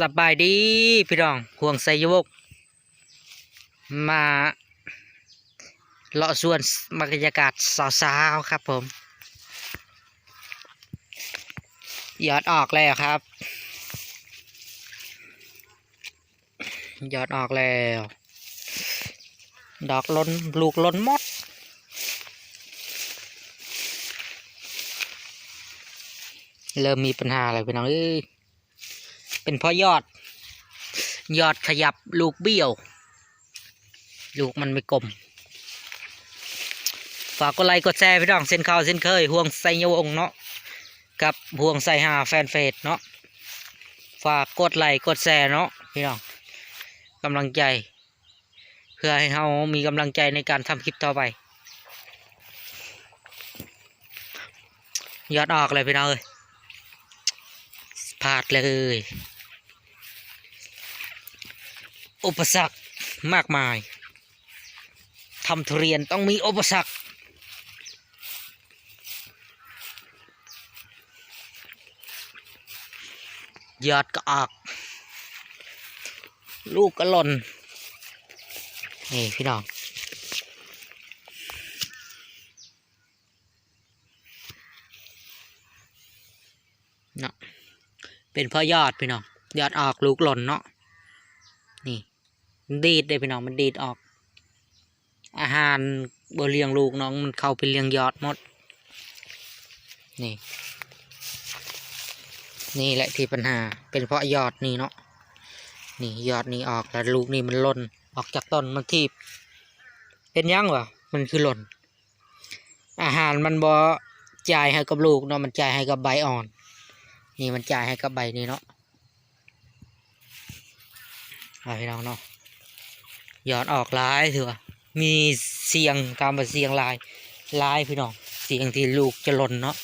สบายดีพี่น้องห่วงไสยวก มาเลาะสวนบรรยากาศสาวๆครับผมยอดออกแล้วครับยอดออกแล้ว ดอกล้นลูกล้นมดเริ่มมีปัญหาอะไรพี่น้องเอ้ย เป็นเพราะยอด ยอดขยับลูกเบี้ยว ลูกมันไม่กลม ฝากกดไลค์กดแชร์พี่น้องเส้นข่าวเส้นเคยห่วงใส่ยวงเนาะกับห่วงใส่หาแฟนเฟซเนาะฝากกดไลค์กดแชร์เนาะพี่น้องกำลังใจ เพื่อให้เรามีกำลังใจในการทำคลิปต่อไป ยอดออกเลยพี่น้องเอ้ยพลาดเลย อุปสรรคมากมายทำทุเรียนต้องมีอุปสรรคยอดก็ออก ลูกก็หล่นนี่พี่น้องเนาะเป็นพ่อยอดพี่น้องยอดออกลูกหล่นเนาะนี่ ดีดเลยพี่น้องมันดีดออก อาหารบเลี้ยงลูกน้องมันเข้าไปเลี้ยงยอดหมด นี่ นี่แหละที่ปัญหา เป็นเพราะยอดนี่เนาะ นี่ยอดนี่ออกแล้วลูกนี่มันหล่นออกจากต้นมันทีบเป็นยังวะมันคือหล่น อาหารมันบ่จ่ายให้กับลูกเนาะมันจ่ายให้กับใบอ่อน นี่มันจ่ายให้กับใบนี้เนาะเอาพี่น้องเนาะ ย้อดออกลายเถอะมีเสียงตามมาเสียงลายลายพี่น้องเสียงที่ลูกจะหล่นเนาะ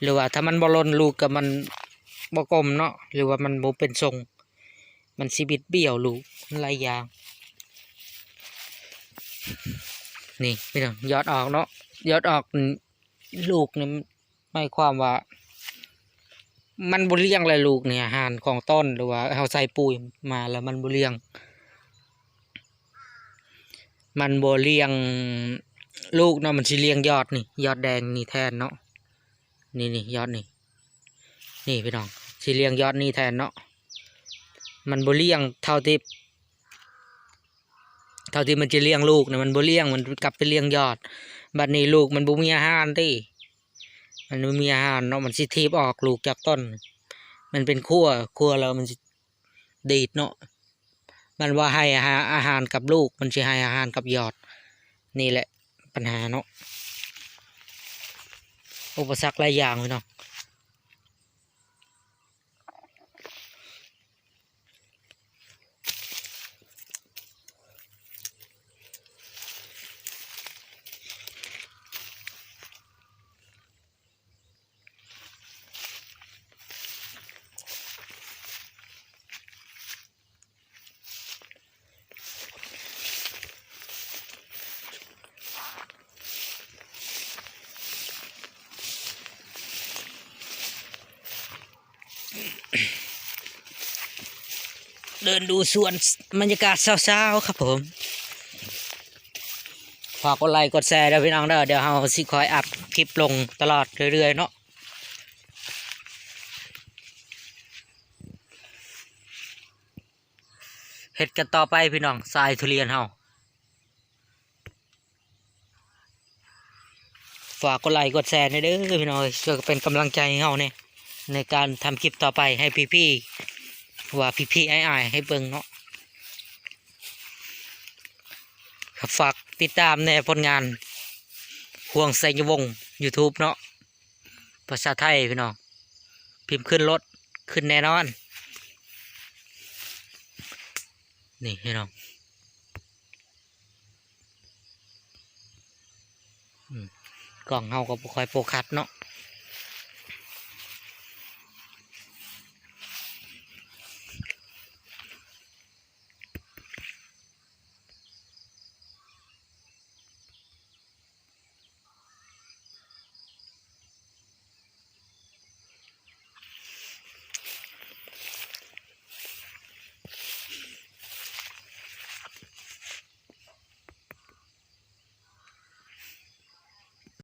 หรือว่าถ้ามันบ่หล่นลูกกับมันบกลมเนาะหรือว่ามันบ่เป็นทรง มันสิบิดเบี้ยวลูกมันหลายอย่างนี่พี่น้องยอดออกเนาะยอดออกลูกนี่หมายความว่า มันบุเลี้ยงเลยลูกเนี่ยอาหารของต้นหรือว่าเอาใส่ปุ๋ยมาแล้วมันบุเลี้ยง มันบุเลี้ยงลูกเนาะมันสิเลียงยอดนี่ ยอดแดงนี่แทนเนาะนี่นี่ยอดนี่ นี่พี่น้องสิเลียงยอดนี่แทนเนาะมันบุเลี้ยงเท่าที่เท่าที่มันจะเลี้ยงลูกเนี่ยมันบุเลี้ยงมันกลับไปเลี้ยงยอด บัดนี้ลูกมันบุมีอาหารที่มันไม่มีอาหารเนาะมันสิทีบออกลูกจากต้น มันเป็นขั้วขั้วแล้วมันดีดเนาะ มันว่าให้อาหารกับลูก มันจะให้อาหารกับยอด นี่แหละปัญหาเนาะอุปสรรคหลายอย่างเลยเนาะ เดินดูสวนบรรยากาศเช้าๆครับผมฝากกดไลค์กดแชร์ด้อพี่น้องเด้อเดี๋ยวเราสิคอยอัพคลิปลงตลอดเรื่อยๆเนาะเฮ็ดกันต่อไปพี่น้องทรายทุเรียนเฮาฝากกดไลค์กดแชร์หน่อยเด้อพี่น้องช่วยเป็นกำลังใจให้เฮาเนี่ย ในการทำคลิปต่อไปให้พี่ๆว่าพี่ๆไอ้ายให้เบิ่งเนาะครับฝากติดตามในผลงานห่วงใส่ยวง YouTube เนาะภาษาไทยพี่น้องพิมพ์ขึ้นรถขึ้นแน่นอน นี่พี่น้องกล่องเฮาก็บ่ค่อยโฟกัสเนาะ